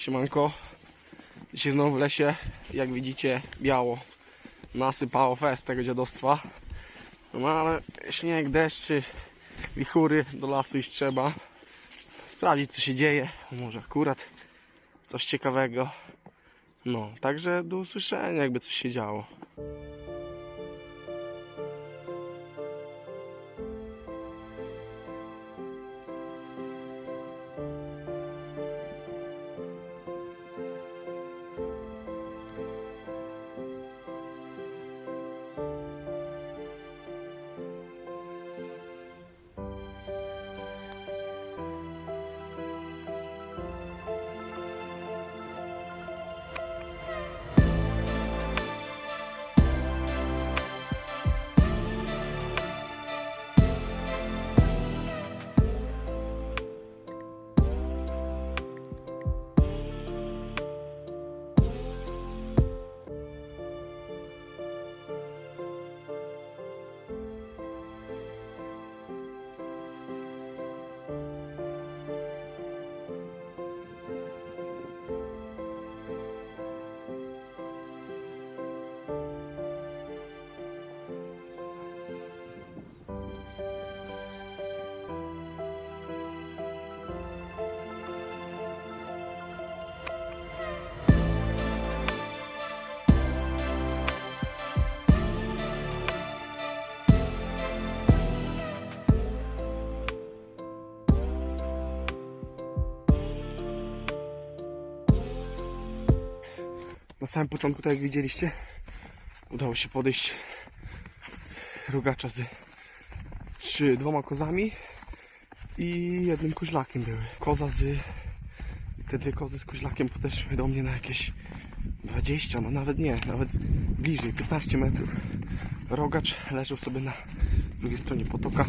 Siemanko. Dzisiaj znowu w lesie, jak widzicie, biało. Nasypało fest tego dziadostwa. No ale śnieg, deszczy, wichury, do lasu iść trzeba. Sprawdzić co się dzieje. Może akurat coś ciekawego. No, także do usłyszenia, jakby coś się działo. Na samym początku, tak jak widzieliście, udało się podejść rogacza z trzy, dwoma kozami i jednym koźlakiem były. Koza z... Te dwie kozy z koźlakiem podeszły do mnie na jakieś 20, no nawet nie, nawet bliżej, 15 metrów. Rogacz leżał sobie na drugiej stronie potoka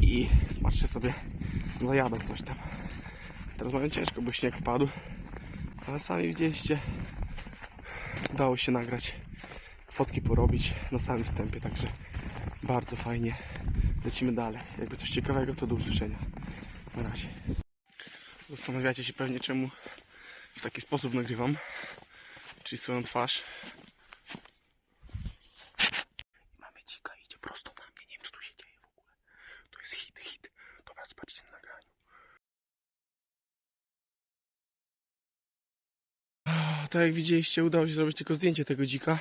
i patrzę sobie, zajadał coś tam. Teraz mają ciężko, bo śnieg wpadł. Ale sami widzieliście, udało się nagrać, fotki porobić na samym wstępie, także bardzo fajnie. Lecimy dalej. Jakby coś ciekawego, to do usłyszenia. Na razie. Zastanawiacie się pewnie, czemu w taki sposób nagrywam, czyli swoją twarz. I mamy dzika, idzie prosto na mnie, nie wiem co tu się dzieje w ogóle. To jest hit, hit. Dobra, zobaczcie na nagraniu. Tak jak widzieliście, udało się zrobić tylko zdjęcie tego dzika.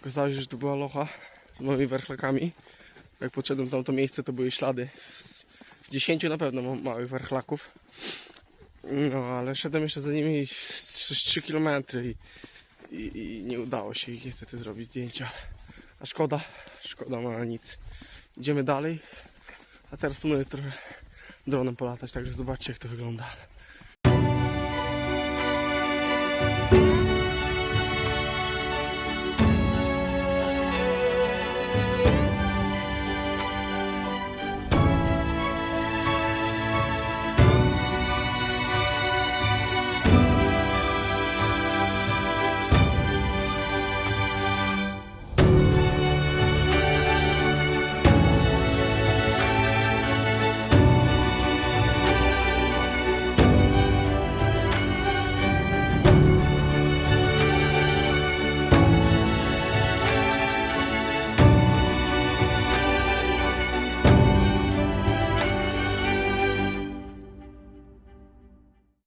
Okazało się, że to była locha z moimi werchlakami. Jak podszedłem tam to miejsce, to były ślady z, z 10 na pewno ma- małych werchlaków. No, ale szedłem jeszcze za nimi przez 3 km i, i, i nie udało się ich niestety zrobić zdjęcia. A szkoda, szkoda, no ale nic. Idziemy dalej. A teraz planuję trochę dronem polatać, także zobaczcie jak to wygląda.